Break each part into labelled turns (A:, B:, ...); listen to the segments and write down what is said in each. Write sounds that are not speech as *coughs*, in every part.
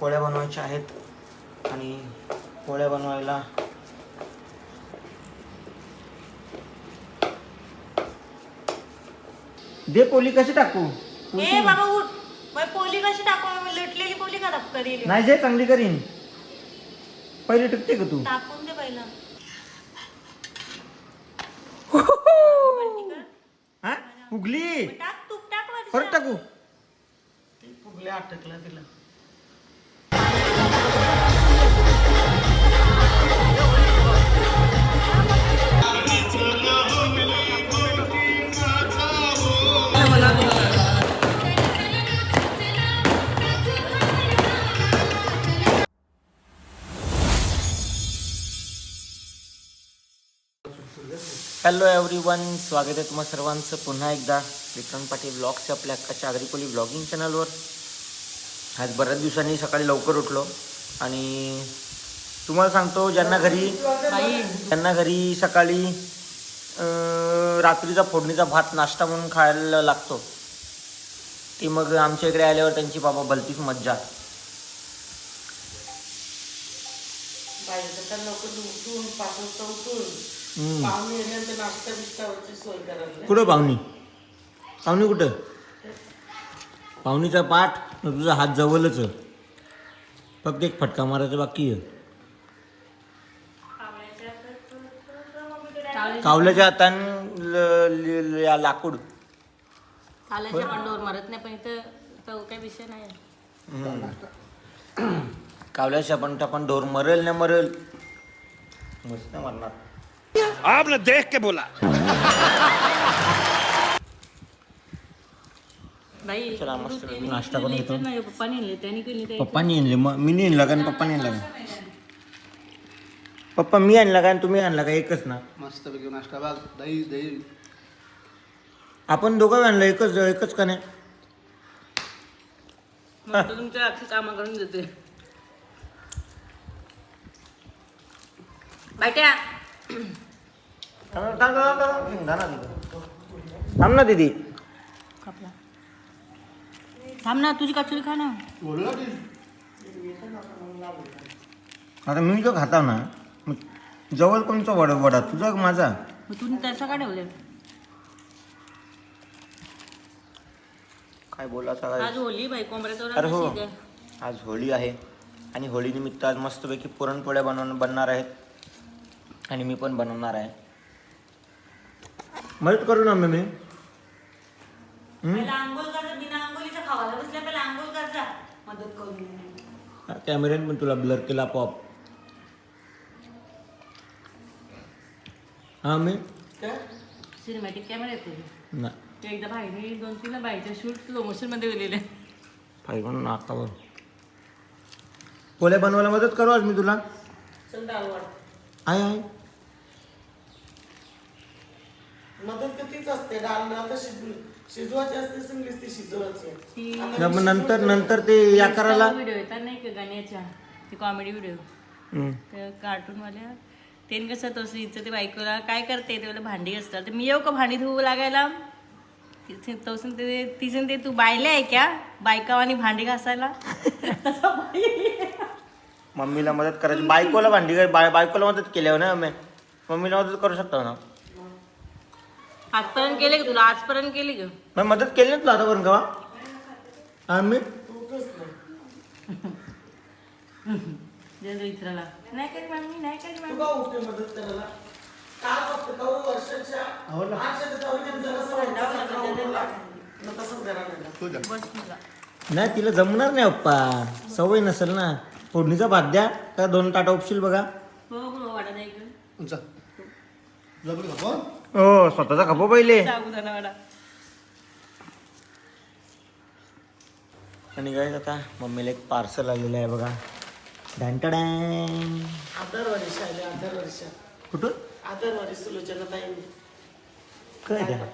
A: पोळ्या बनवायच्या आहेत आणि पोळ्या बनवायला दे पोली कशी टाकू?
B: ए बाबा उठ. पोली कशी टाकू? मी लटलेली पोली का टाकू करेल?
A: नाही जे चांगली करीन. पहिले टिकते का तू?
B: टाकून दे पहिला
A: हा? फुगली
B: टाक तूप टाक वरच्या.
A: परत टाकू. फुगले अटकला तिला. हॅलो एव्हरी वन स्वागत आहे तुम्हा सर्वांचं. पुन्हा एकदा विक्रम पाटील ब्लॉगच्या आपल्या अक्काच्या आगरीकोली ब्लॉगिंग चॅनलवर आज बऱ्याच दिवसांनी सकाळी लवकर उठलो आणि तुम्हाला सांगतो ज्यांना घरी ज्यांना घरी सकाळी रात्रीचा फोडणीचा भात नाश्ता म्हणून खायला लागतो ते मग आमच्या इकडे आल्यावर त्यांची बाबा भलतीच मज्जा.
C: उठून. पाहुणे नाश्ता बिस्टावरची सोय करायला
A: कुठं पाहुणी? पाहुणी कुठं? पाहुणीचा पाठ? न तुझा हात जवळच. आहे. फक्त एक फटका मारायचा बाकी आहे. कावल्याच्या हातान ल- ल- ल- या लाकूड.
B: मारत नाही पण इथं तो काही विषय नाही.
A: कावल्याच्या पण पण ढोर मरेल ना मरेल. मस्त मरणार.
D: आपने देख के बोला।
B: बाई
A: चला, मस्त नाश्ता करून घेतो.
B: नाही पप्पाने नेले त्यांनी केली ते
A: पप्पानी आणले मग मी नाही आणला का आणि पप्पानी आणला का पप्पा मी आणला का आणि तुम्ही आणला का एकच ना।
E: मस्त पैकी नाश्ता बघ दही दही।
A: आपण दोघं आणलं एकच एकच का नाही
B: तुमच्या अख्खी कामं करून देते. बायट्या.
A: थांब ना दीदी.
B: कापला थांब ना तुझी कचोरी खा ना.
A: आता मी जो खाता ना जवळ कोणचा वडा वडा? तुझा माझा?
B: मग तुम्ही तसं का ठेवले
A: काय बोलायचं
B: आज
A: काय
B: होली बाई
A: अरे हो. आज होळी आहे आणि होळीनिमित्त आज मस्तपैकी पुरणपोळ्या बनवून बनणार आहेत. आणि मी पण बनवणार आहे. मदत करू ना मी
B: पहिला आंघोळ कर बिना आंघोळीचा खावायला बसल्या पहिला आंघोळ कर जा. मदत करून
A: कॅमेऱ्याने पण तुला ब्लर केला पॉप हा मी
B: सिनेमॅटिक कॅमेरा येतो
A: ना.
B: ते एकदा बाहेर दोन तीन बाईच्या शूट स्लो मोशनमध्ये गेलेले
A: पाहिजे म्हणून पोळ्या बनवायला मदत करू आज मी तुला?
C: चल वाढ.
A: आहे आहे
C: मदत तर तीच असते डाळ ना तर शिजली शिजवायची असते सिंगलीच ती शिजवायची.
B: ती
A: न मग नंतर नंतर ते या करायला
B: व्हिडिओ येतात नाही का गाण्याच्या? ते कॉमेडी व्हिडिओ
A: हम्म.
B: त्या कार्टूनवाल्या त्यांनी कसं तसं हिचं ते बायकोला काय करते ते बोले भांडी असतात तर मी येऊ का भांडी धुवू लागायला? तिथे तसं ते तिचं ते तू बायले आहे क्या? बायकावानी भांडी घासायला.
A: मम्मीला मदत करायची. बायकोला भांडी बाय बायकोला मदत केल्यावर ना मी मम्मीला मदत करू शकतो ना?
B: आजपर्यंत केले का तुला? आजपर्यंत केली का?
A: मग मदत केली ना तुला आतापर्यंत का? आम्ही
B: इचराला नाही करी करी
C: वाटतं
B: बस तुला
A: नाही तिला जमणार नाही अप्पा. सवय नसेल ना. फोडणीचा भात द्या. का दोन ताटा उपशील बघा.
B: हो हो इकडे
E: जबरी खापा
A: हो स्वतःचा खपो पहिले.
B: साबुदाणा वाडा
A: आणि काय आता मम्मीला एक पार्सल आलेलं आहे बघा. डॅन्टडॅन
C: आदरवाडी शाळे आदरवाडी
A: कुठून?
C: आदरवाडी सुलोचना ताईंनी
A: काय द्या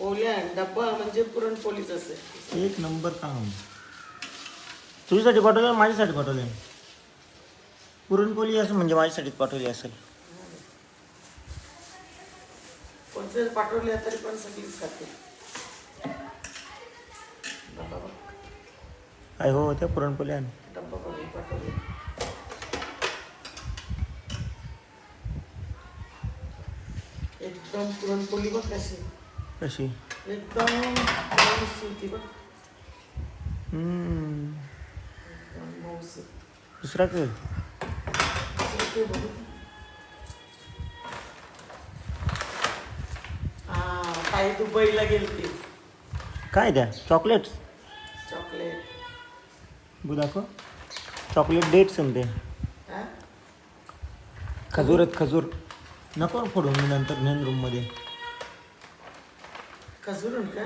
C: ओल्या डब्बा म्हणजे पुरणपोळीच असेल.
A: एक नंबर काम. तुझ्यासाठी पाठवलं माझ्यासाठी पाठवले? पुरणपोळी असं म्हणजे माझ्यासाठीच पाठवली असेल
C: पण जर पाठवल्या तरी पण सगळीच खाते
A: काय हो त्या पुरणपोळी आण.
C: डब्बा करूया एकदम पुरणपोळी बघ कशी.
A: कशी?
C: एकदम होती बघ.
A: दुसरा काय
C: ते बघू. काही दुबईला गेलती.
A: काय द्या? चॉकलेट्स?
C: चॉकलेट.
A: दाखव. चॉकलेट डेट्स ते
C: हा?
A: खजूर आहेत खजूर. नको ना फोडून मी नंतर नेन रूममध्ये
C: खजूरून का.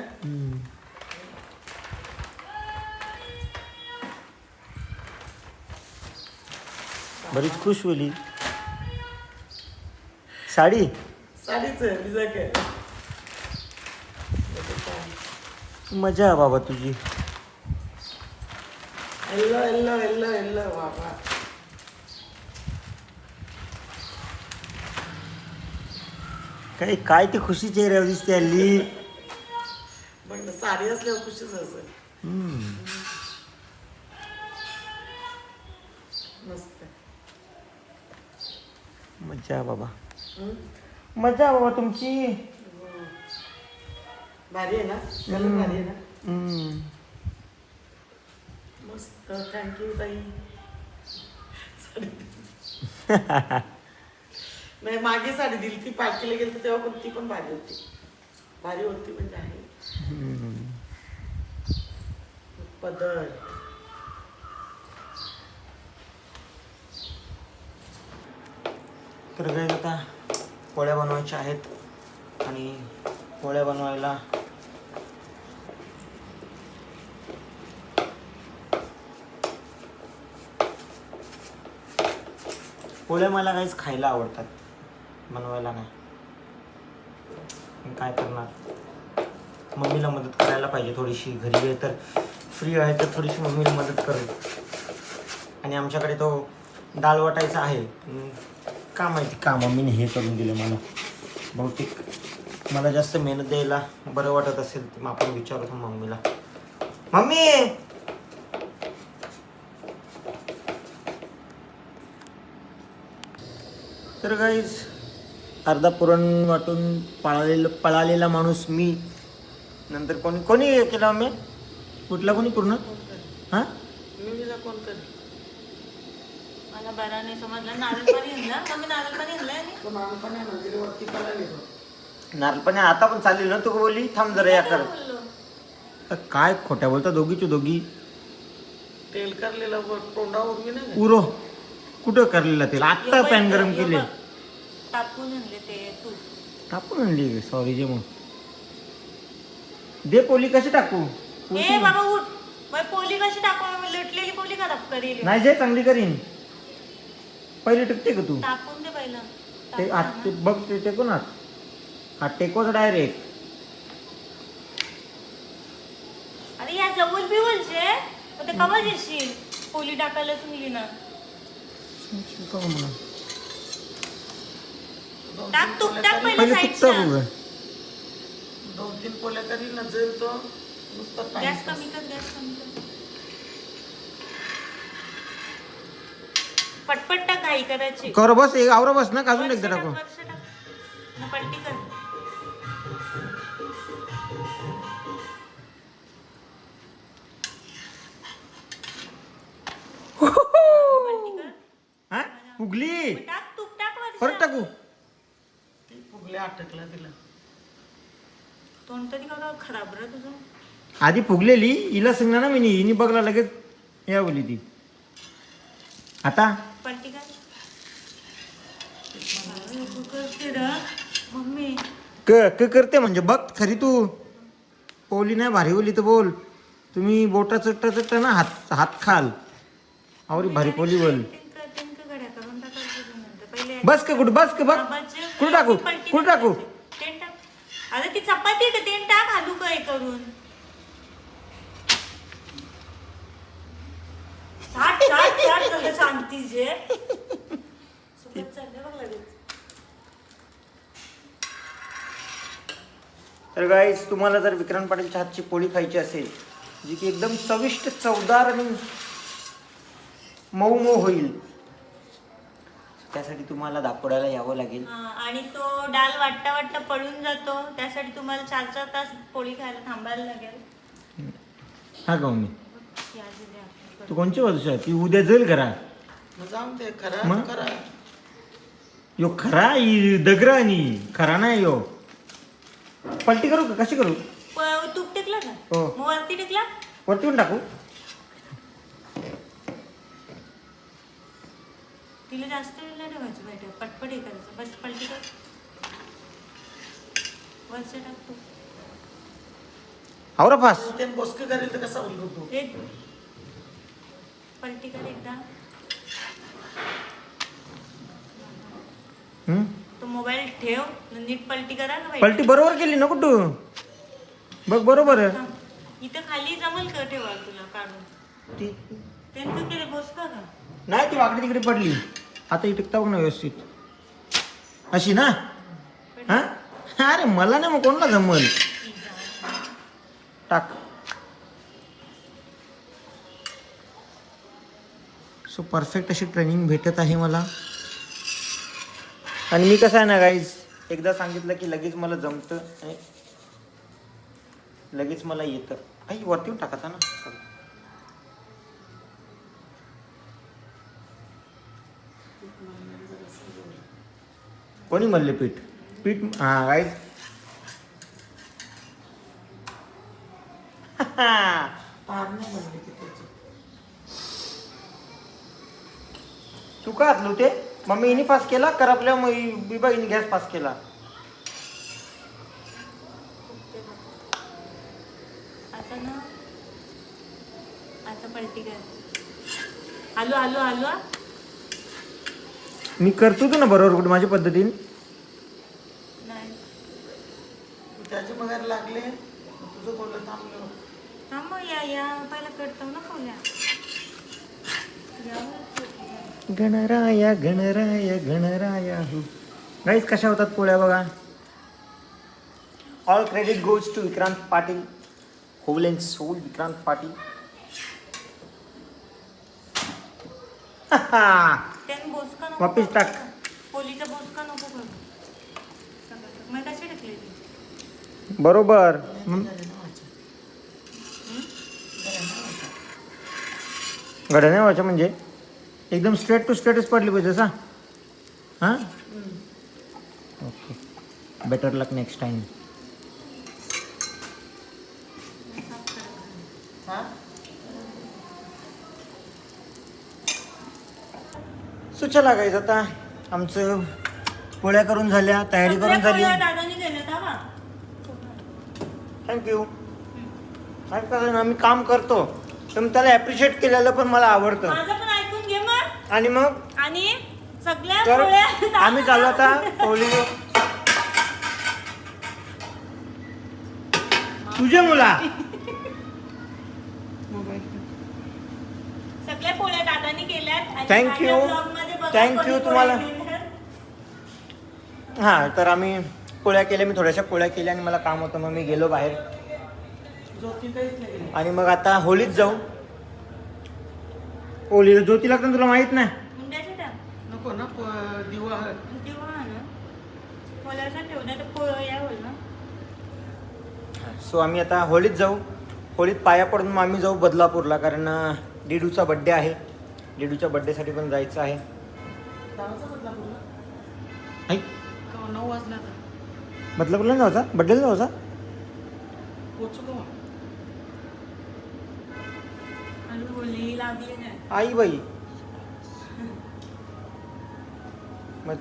A: बरीच खुश होली साडी?
C: साडीच आहे काय
A: मजा आहे बाबा तुझी.
C: एल्लो एल्लो एल्लो एल्लो बाबा.
A: काय काय ती खुशी चेहऱ्यावर दिसते हल्ली?
C: ना साडी असल्यावर खुशीच असेल
A: हम्म.
C: मस्त.
A: मजा आहे बाबा.
C: हम्म?
A: मजा आहे बाबा तुमची.
C: भारी आहे ना? कलर भारी आहे ना?
A: हम्म.
C: मस्त थँक्यू ताई. *laughs* नाही मागे साडी दिली. ती पार्टीला गेली तेव्हा पण ती पण भारी होती. भारी होती म्हणजे आहे. पदर.
A: तर काय आता पोळ्या बनवायच्या आहेत आणि पोळ्या बनवायला पोळ्या मला काहीच खायला आवडतात. बनवायला नाही. काय करणार? मम्मीला मदत करायला पाहिजे थोडीशी. घरी आहे तर फ्री आहे तर थोडीशी मम्मीला मदत करेल. आणि आमच्याकडे तो डाळ वाटायचा आहे. का माहिती का मम्मीने हे करून दिलं मला. बहुतेक मला जास्त मेहनत द्यायला बरं वाटत असेल तर मग आपण विचारतो मम्मीला. मम्मी! तर गाईज अर्धा पुरण वाटून पळालेलं पळालेला माणूस मी. नंतर कोणी कोणी हे केलं मम्मी कुठला कोणी पूर्ण? हां?
C: मिमीला कोण करेल
B: मला बरा नाही समजलं. नारळ पाणी आणलं नारळ पाणी आणि
A: आता पण चालली ना तू बोलली. थांब जरा या कर.
B: बोललो.
A: तर काय खोट्या बोलता दोघीची दोघी.
C: तेल करलेलं तोंडावर मी नाही
A: उरो. कुठं करलेला तेल? आत्ता पॅन गरम केले.
B: टाकून आणले ते तू.
A: टाकून आणली सॉरी जे मग. दे पोली कशी टाकू?
B: ए बाबा उठ. बाई पोली कशी टाकू? लटलेली पोली का करेल
A: नाही जे चांगली करीन. पहिले टिकते का तू?
B: टाकून दे पहिलं.
A: ते
B: टाकून
A: आत ते बघ ते टेको ना. हा टेकोच डायरेक्ट
B: अरे या जवळ बिवलचे मग ते कवा येशील पोली टाकायला चुकली ना टाक तूप टाक पहिलं
A: पहिले
B: साईडच्या
A: तुपतं बघ
C: दोन तीन पोल्या करील ना जर तो. नुसता
B: गॅस कमी कर गॅस कमी कर. पटपट टाक घाई करायची.
A: कर बस एक आवरा बस ना अजून एकदा
B: टाक, वर्ष पलटी कर.
A: फुगली.
B: टाक तूप टाक वर्षा.
A: परत टाकू.
C: ती फुगल्या अटकला तिला.
B: तोंड तरी का खराब रे तुझं.
A: आधी फुगलेली हिला सांगणार ना मी हिने बघला लगेच या बोली ती. आता?
B: पलटी कर अरे, तू करते रे. मम्मी.
A: क क करते म्हणजे बघ खरी तू. पोली नाही भारी बोली तर बोल. तुम्ही बोटा चट्टा चट्टा ना हात हात खाल. आवरी भारी पोली बोल
B: तिनका तिनका गड्या करून टाकायचं तुझं नंतर. पहिले
A: बस का कुठं बस का बघ. कुठं टाकू? कुठं टाकू.
B: तेल टाक. ती चपाती का? तेल टाक आलू काय करून. साठ साठ साठ झालं शांती जे. सुकत चाललंय बघ लगेच.
A: तर गाईज तुम्हाला जर विक्रांत पाटीलच्या हातची पोळी खायची असेल जी की एकदम चविष्ट चवदार आणि मऊ मऊ होईल त्यासाठी तुम्हाला दापोड्याला यावं लागेल.
B: हा, आणि तो डाल वाटता वाटता पडून जातो. त्यासाठी तुम्हाला चार चार तास पोळी खायला थांबायला लागेल.
A: हा का मी
B: ती
A: कोणची वर्ष आहे ती उद्या जाईल घरा
C: मग जाऊन ते खरं
A: मग?
C: खरं.
A: यो खरा ई दगरा आणि खरा नाही यो. पलटी करू का? कशी करू?
B: तूप टिकला का?
A: हो.
B: वरती टिकला?
A: वरती पण टाकू.
B: तिला जास्त वेळ नाही ठेवायचं बेटा पटपट हे करायचं. बस पलटी कर. वरचं टाकतो
A: आवरा फास.
C: ते बोसके करेल तर कसा होईल तो
B: हे पलटी कर एकदा.
A: हम्म?
B: तो मोबाईल ठेव. नीट पलटी करा ना
A: पलटी बरोबर केली ना तू बघ बरोबर आहे.
B: इथं खाली जमल का ठेवा तुला काढून?
A: ती
B: त्यांचं केलं बोस का का?
A: नाही ती वाकडी तिकडे पडली. आता ही टिकता बघ ना व्यवस्थित. अशी ना? हा? अरे मला नाही मग कोणला जमल? टाक. सो परफेक्ट अशी ट्रेनिंग भेटत आहे मला. आणि मी कसं आहे ना गाईज एकदा सांगितलं की लगेच मला जमतं आणि लगेच मला येतं. आई वरती येऊन टाकायचा ना? कोणी म्हणले पीठ? पीठ हा गाईज
C: पार नाही बनली की त्याची
A: तू का हातलो ते मम्मी हिने पास केला? करपल्या मग बिबा हिने गॅस पास केला.
B: आता ना आता पलटी कर. आलो आलो आलो.
A: मी करतो तू ना बरोबर कुठे माझ्या पद्धतीने
B: नाही
C: त्याचे पगार लागले तुझं बोललं थांबलो
B: थांब या या पहिला करतो ना पोल्या यावं.
A: गणराया गणराया गणराया हो गाईज कशा होतात पोळ्या बघा all credit goes to Vikrant Patil whole and
B: soul Vikrant Patil
A: वापिस. टाक.
B: पोलीचा बोसका नको करू सगळं. मग कशी टाकली ती
A: बरोबर? घड्या नाही व्हायच्या म्हणजे? एकदम स्ट्रेट टू स्ट्रेटच पडली पाहिजे असा हां? Okay better luck next
C: time
A: so चला गाईज आता. आमचं पोळ्या करून झाल्या तयारी करून झाली
B: सगळ्या पोळ्या दादानी केल्या का बा?
A: थँक्यू आणि कसं ना, आम्ही काम करतो. तर त्याला ॲप्रिशिएट केलेलं पण मला आवडतं.
B: माझं पण ऐकून घे मग.
A: आणि मग?
B: आणि सगळ्या
A: तर
B: पोळ्या
A: आम्ही चालू आता होळी तुझे मुला.
B: सगळ्या पोळ्या दादानी केल्यात आणि
A: Thank
B: माझ्या
A: you.
B: vlogमध्ये बघा
A: Thank
B: कोणी
A: you
B: पोळ्या
A: तुम्हाला.
B: केल्यात.
A: हां तर आम्ही पोळ्या केल्या मी थोड्याशा पोळ्या केल्या आणि मला काम होतं. मग मी गेलो बाहेर. आणि मग आता होळीत जाऊ. होळीला ज्योती लागतं तुला माहीत नाही?
C: नको ना दिवा
A: सो आम्ही आता होळीत जाऊ. होळीत पाया पडून मग आम्ही जाऊ बदलापूरला कारण डिडूचा बड्डे आहे. डिडूच्या बड्डेसाठी पण जायचं आहे.
C: नऊ वाजला
A: बदलापूरला नाही जायचा? बड्डेला जायचा? आई बाई. मग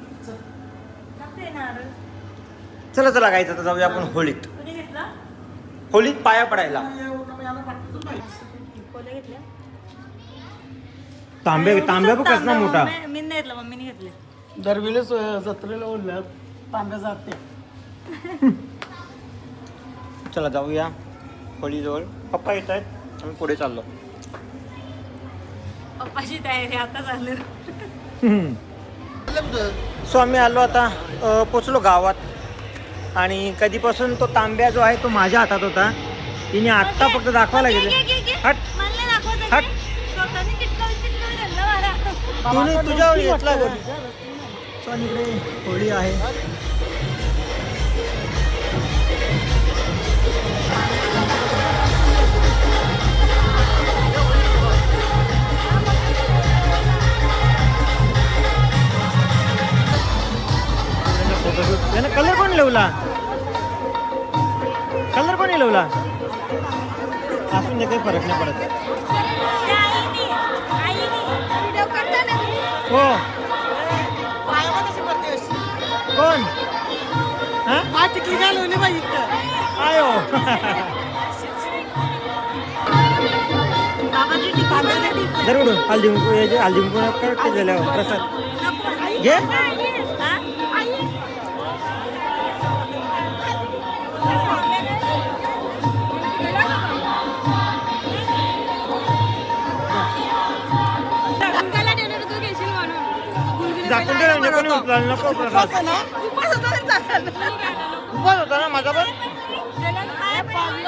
A: चला चला गायचं आता जाऊया आपण होळीत.
B: कोणी घेतला
A: होळीत पाया पडायला. तांबे तांब्या बघ कसला मोठा?
B: मम्मी- मी नाही घेतला मम्मीने घेतले.
C: दरवेळेस जत्रेला ओढल्या तांब्या जाते.
A: चला जाऊया होळीजवळ. पप्पा येत आहेत आम्ही पुढे चाललो.
B: पप्पाची तयारी आता झालं
A: सो आम्ही आलो आता पोचलो गावात. आणि कधीपासून तो तांब्या जो आहे तो माझ्या हातात होता. तिने आत्ता फक्त दाखवायला गेले. हट. हट. तुझ्यावर घेतला सो इकडे होळी आहे. कलर कोण लावला? कलर कोणी लावला? असून दे काही फरक नाही पडत. हो. कोण? हा?
C: टिकली घालवली बाई इकडं.
A: आयो जर उडून हल्दी याचे हल्दी कुंकू काय झाल्यावर प्रसाद घे झाकून दे म्हणजे कोणी उचलायला नको प्रसाद उपास होता ना माझा पण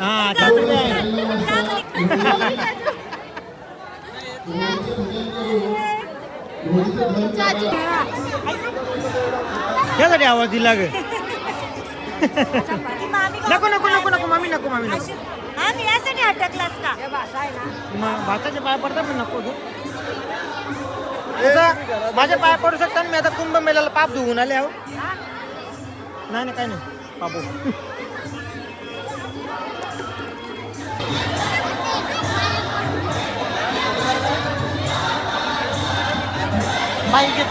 A: हा त्यासाठी आवाज दिला ग. नको नको नको नको मामी नको मामी नको. मग भाताचे पाय पडतात पण नको तू तसा माझे पाय पडू शकतात मी आता कुंभ मेल्याला पाप धुवून आले आहो. नाही नाही काय नाही. पापू
C: बाई घेत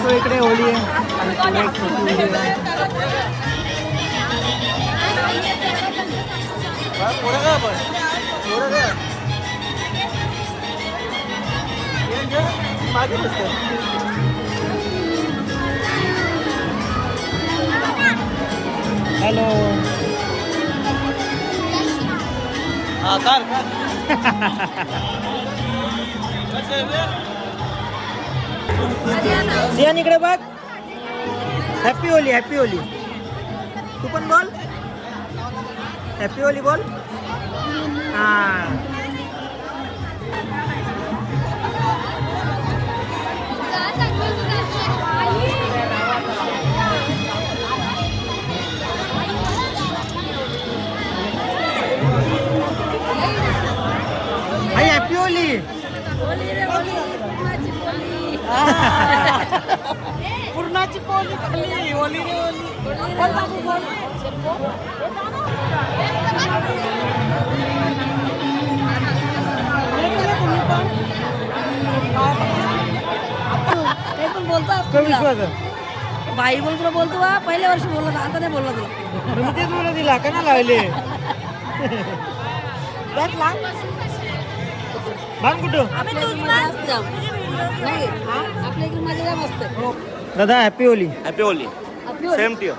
A: तो इकडे होळी आहे आणि पुढे एक छोटी होळी आहे हॅलो सियान इकडे बघ. हॅपी होली हॅपी होली तू पण बोल. हॅपी होली बोल. हा. होली
C: पूर्णाची पोळी खाल्ली ओली रे ओली बोल बाबू बोल.
B: ते पण बोलतो बाई बोल तुला बोलतो बा पहिल्या वर्षी बोलला होता, आता नाही बोलला तुला.
A: तेच मला दिला का ना लावले? बांध कुठं दादा happy
D: Holi. Happy
B: Holi.
D: Same to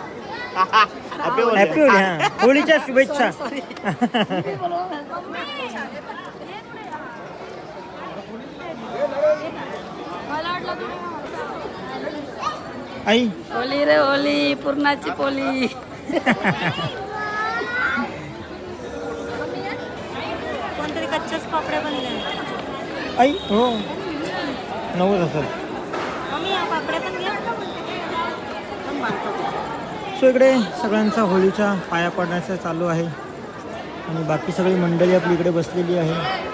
D: happy Holi *laughs*
A: happy Holi. हा. होळीच्या शुभेच्छा. आई.
B: होली रे होली पूर्णाची पोली. *laughs* कच्च्याच पापड्या बनल्या
A: आई हो. नव्वद असेल.
B: मम्मी या पापड्या पण घ्या.
A: सो इकडे सगळ्यांचा होळीच्या पाया पडण्याचं चालू आहे. आणि बाकी सगळी मंडळी आपली इकडे बसलेली आहे.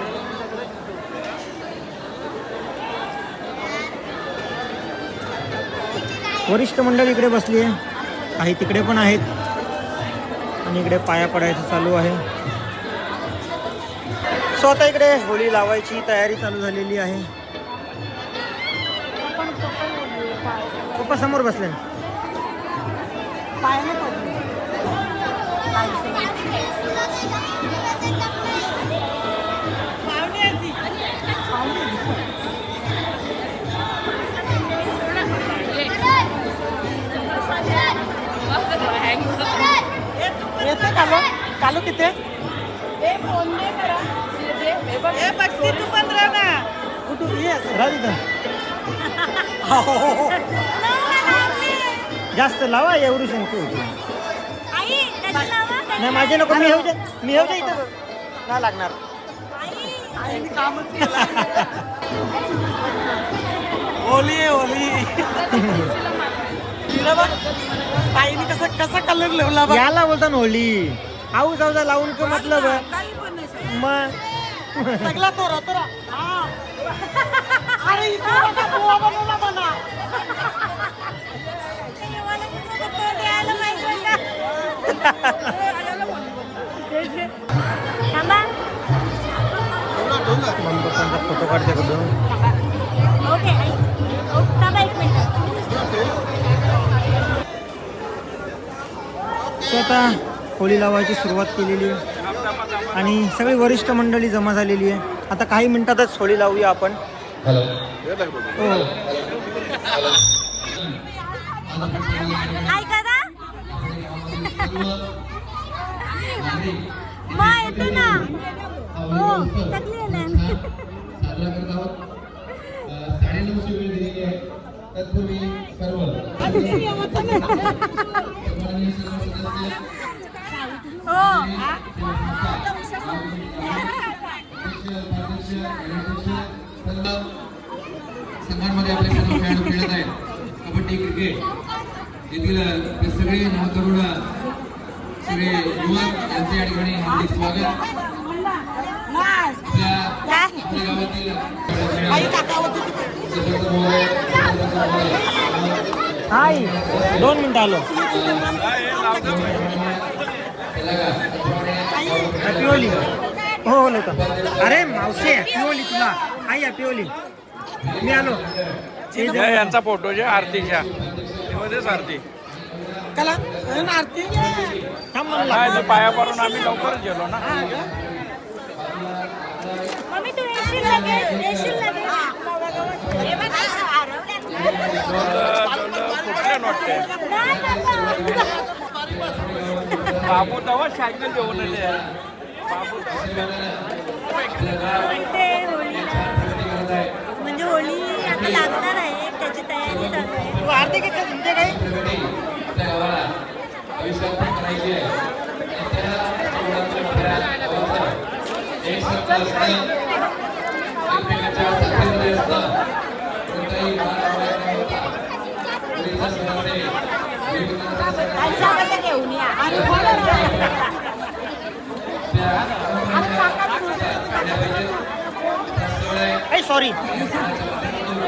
A: वरिष्ठ मंडळी इकडे बसली आहे. काही तिकडे पण आहेत. आणि इकडे पाया पडायचं चालू आहे. स्वतः इकडे होळी लावायची तयारी चालू झालेली आहे. समोर बसले.
F: येतं कालो कालो किती?
A: जास्त लावा एवढी शंका होती नाही माझे नको मी येऊ दे मी येऊ दे इथं. नाही लागणार.
F: तिला बघ ताईने कसं कसा कलर लावला
A: याला बोलता ना होली आऊ जाऊ लावून का मतलब. मग
F: सगळा तोरा तोरा हा. अरे इथे बघा, बनवला.
A: फोटो काढते कुठं
B: ओके थांबा एक मिनिट.
A: सो आता होळी लावायची सुरुवात केलेली आहे. आणि सगळी वरिष्ठ मंडळी जमा झालेली आहे. आता काही मिनिटातच होळी लावूया आपण. हो.
G: संघांमध्ये आपले सर्व खेळाडू खेळत आहेत. कबड्डी क्रिकेट येथील ते सगळे नवतरुण सगळे युवक यांचे या ठिकाणी हार्दिक स्वागत. आपल्या गावातील
A: हाय दोन मिनिटं आलो. हॅपी होली हो हो लोक अरे मावशी हॅपी होली तुला. आई हॅपी होली मी आलो.
C: यांचा फोटो जे आरतीच्या तेमध्येच आरती.
F: आरती.
A: थांब म्हणला
C: काय तर पाया पडून आम्ही लवकरच गेलो ना.
B: मम्मी तू येशील लगेच? येशील लगेच? हे. बघ, हरवल्यात.
C: कुठले वाटते
B: नाही. बाबा.
C: बाबू तेव्हा सायकल घेऊन आले बाबू
B: म्हणते होळीला? म्हणजे होळी आता लागणार आहे त्याची तयारी चालू आहे.
A: तू आरती
G: आणि
B: घेऊन या
G: पाहिजेत. त्या सण आहे
A: आई सॉरी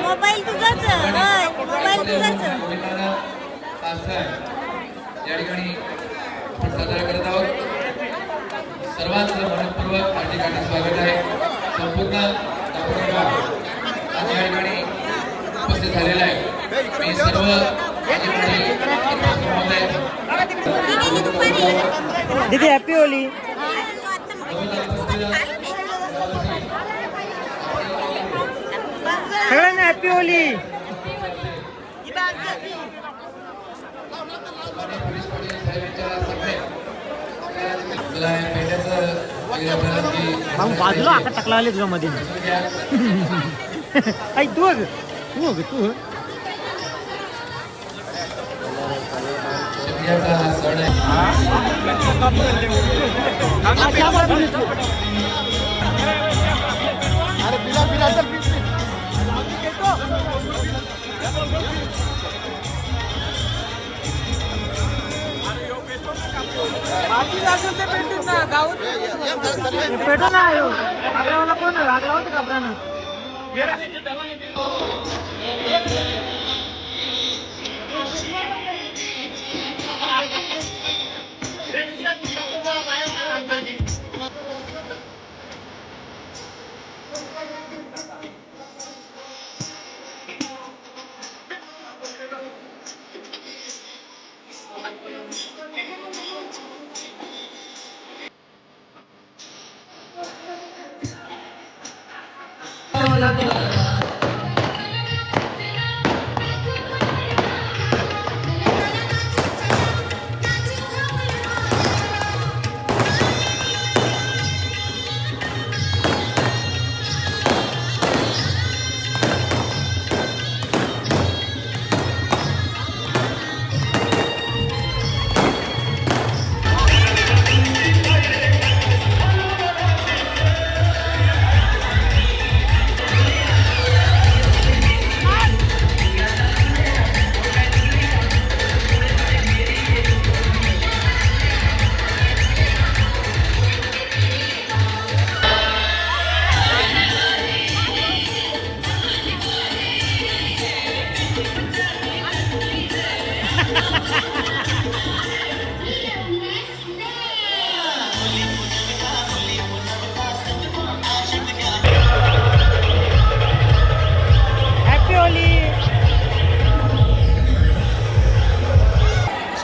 B: मोबाईल तुझाच होय मोबाईल तुझाच
G: हा या ठिकाणी आपण साजरा करत आहोत सर्वांचं मनपूर्वक या ठिकाणी स्वागत आहे. संपूर्ण आज या ठिकाणी उपस्थित झालेला आहे. मी सर्व
A: दीदी हॅपी होली सगळ्यांना हॅपी होली
G: पोलीस पाटील साहेबांच्या सगळे मला या पेट्याचं वगैरे आपल्याला की
A: मग बाजूला आका टाकला आले तुझ्या मध्ये आई तू अग तू अग तू
F: भेटून ना गावात
A: पेटो ना कोण लागला होता कपड्यानं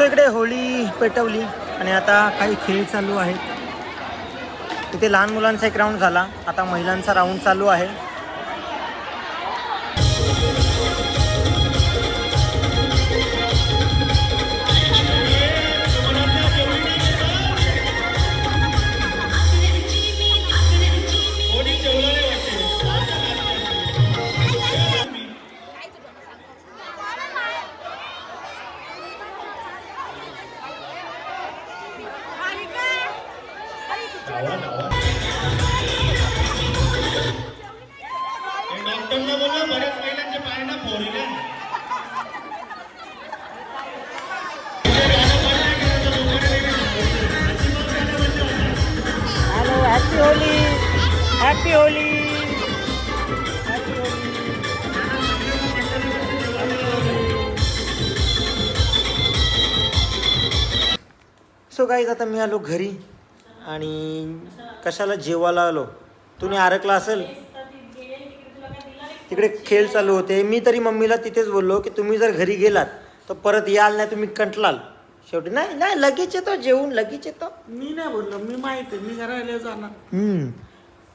A: आमच्या इकडे होळी पेटवली आणि आता काही खेळ चालू आहेत. इथे लहान मुलांचा एक राऊंड झाला. आता महिलांचा राऊंड चालू आहे. हॅपी होली सो गाईज आता मी आलो घरी आणि कशाला जेवायला आलो? तुम्ही आरकला असेल? तिकडे खेळ चालू होते. मी तरी मम्मीला तिथेच बोललो की तुम्ही जर घरी गेलात तर परत याल नाही तुम्ही कंटलाल शेवटी नाही नाही लगेच येतो जेवून लगेच येतो.
C: मी नाही बोललो मी माहीत आहे मी घराला जाणार.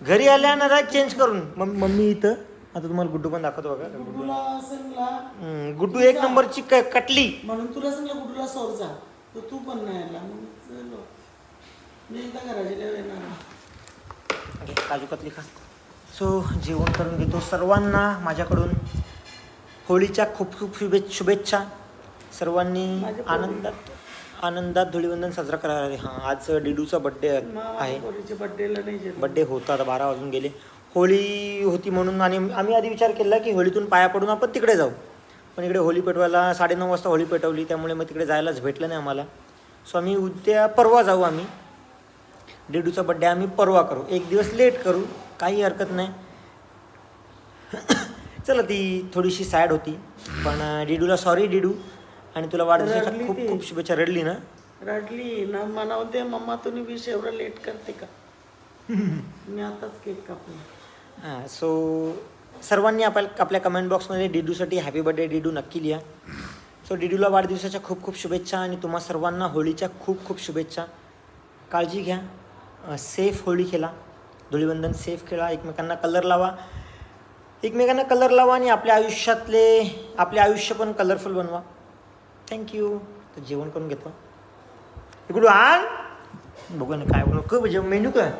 A: घरी आल्यानं राग चेंज करून. मम- मम्मी इथं. आता तुम्हाला गुड्डू पण दाखवतो बघा.
C: गुड्डूला सांगला.
A: हम्म, गुड्डू एक नंबरची क- कटली.
C: म्हणून तुला सांगलं गुड्डूला सोर जा. तर तू पण नाही आला. मग चलो. मी एकदा घराच्या येणार
A: घे, काजू कतली खा. सो जेवण करून घेतो सर्वांना माझ्याकडून. होळीच्या खूप खूप शुभे शुभेच्छा. सर्वांनी आनंदात आनंदात धुळीवंदन साजरा करायला हवे. हां आज डिडूचा बड्डे आहे.
C: बड्डेला नाही
A: बड्डे होता आता बारा वाजून गेले. होळी होती म्हणून आणि आम्ही आधी विचार केला की होळीतून पाया पडून आपण तिकडे जाऊ. पण इकडे होळी पेटवायला साडेनऊ वाजता होळी पेटवली त्यामुळे मग तिकडे जायलाच भेटलं नाही आम्हाला. सो आम्ही उद्या परवा जाऊ आम्ही. डेडूचा बड्डे आम्ही परवा करू. एक दिवस लेट करू काही हरकत नाही. *coughs* चला ती थोडीशी सॅड होती. पण डिडूला सॉरी डिडू. आणि तुला वाढदिवसाच्या
C: रडली
A: खूप
C: ती.
A: खूप शुभेच्छा. रडली ना?
C: रडली. ना म्हणावते मम्मा तुम्ही विष एवढं लेट करते का? *laughs* मी आताच केक कापला
A: हां सो सर्वांनी आपल्या आपल्या कमेंट बॉक्समध्ये डिडूसाठी हॅपी बर्थडे डिडू नक्की लिहा. सो डिडूला वाढदिवसाच्या खूप खूप शुभेच्छा आणि तुम्हा सर्वांना होळीच्या खूप खूप शुभेच्छा. काळजी घ्या. सेफ होळी खेळा. धुळीवंदन सेफ खेळा. एकमेकांना कलर लावा. एकमेकांना कलर लावा आणि आपल्या आयुष्यातले आपले आयुष्य पण कलरफुल बनवा. थँक्यू तर जेवण करून घेतो. इकडून आण. बघू ना काय बनव क मेन्यू काय?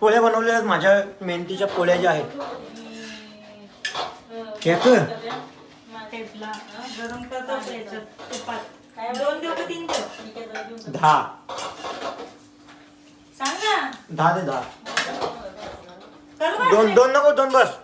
A: पोळ्या बनवलेल्या आहेत माझ्या मेहनतीच्या पोळ्या ज्या आहेत. केक
B: तेचला गरम करतो त्याच्यात तुपात दोन देऊ का तीन देऊ
A: दहा दहा दे दहा.
B: करू?
A: दोन दोन नको दोन बस.